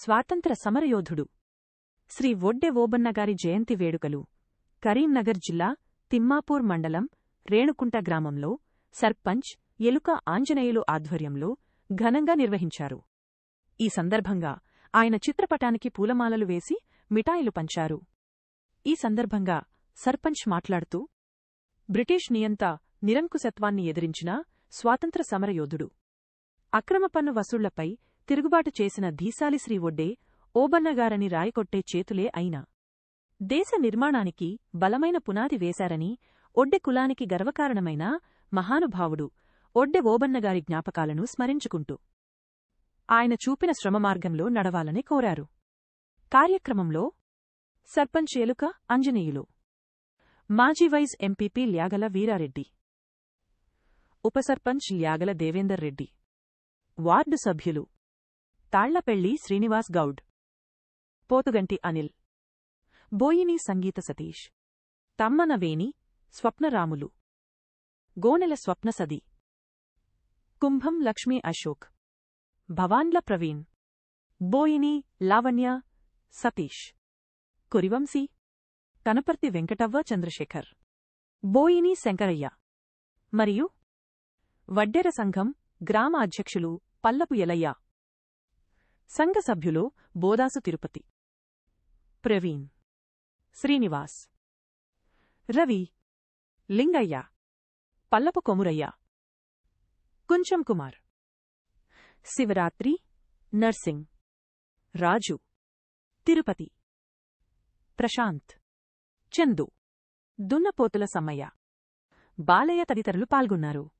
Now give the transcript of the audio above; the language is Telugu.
స్వాతంత్ర సమరయోధుడు. శ్రీ వొడ్డె ఓబన్నగారి జయంతి వేడుకలు. కరీంనగర్ జిల్లా తిమ్మాపూర్ మండలం రేణుకుంట గ్రామంలో సర్పంచ్ ఎలుక ఆంజనేయులు ఆధ్వర్యంలో ఘనంగా నిర్వహించారు. ఈ సందర్భంగా ఆయన చిత్రపటానికి పూలమాలలు వేసి మిఠాయిలు పంచారు. ఈ సందర్భంగా సర్పంచ్ మాట్లాడుతూ బ్రిటిష్ నియంత నిరంకుశత్వాన్ని ఎదిరించిన స్వాతంత్ర సమరయోధుడు. అక్రమ పన్ను వసూళ్ళపై తిరుగుబాటు చేసిన ధీసాలి శ్రీ ఒడ్డే ఓబన్నగారని రాయకొట్టే చేతులే అయినా. దేశ నిర్మాణానికి బలమైన పునాది వేశారని ఒడ్డె కులానికి గర్వకారణమైన మహానుభావుడు ఒడ్డె ఓబన్నగారి జ్ఞాపకాలను స్మరించుకుంటూ. ఆయన చూపిన శ్రమమార్గంలో నడవాలని కోరారు. కార్యక్రమంలో సర్పంచ్ ఎలుక అంజనేయులు మాజీ వైస్ ఎంపీపీ ల్యాగల వీరారెడ్డి. ఉపసర్పంచ్ ల్యాగల దేవేందర్ రెడ్డి. వార్డు సభ్యులు తాళ్ళపెళ్ళి శ్రీనివాస్ గౌడ్. పోతుగంటి అనిల్. బోయిని సంగీత సతీష్. తమ్మనవేణి స్వప్నరాములు. గోనెల స్వప్నసది కుంభం లక్ష్మీ అశోక్. భవాన్ల ప్రవీణ్. బోయిని లావణ్య సతీష్. కురివంశీ కనపర్తి వెంకటవ్వ చంద్రశేఖర్. బోయిని శంకరయ్య. మరియు వడ్డెర సంఘం గ్రామ అధ్యక్షులు పల్లపు ఎలయ్య. సంఘ సభ్యులు బోదాసు తిరుపతి. ప్రవీణ్. శ్రీనివాస్. రవి. లింగయ్య. పల్లపు కొమురయ్య. కుంచం కుమార్. శివరాత్రి. నర్సింగ్. రాజు. తిరుపతి. ప్రశాంత్. చందు. దున్నపోతుల సమ్మయ్య. బాలయ్య తదితరులు పాల్గొన్నారు.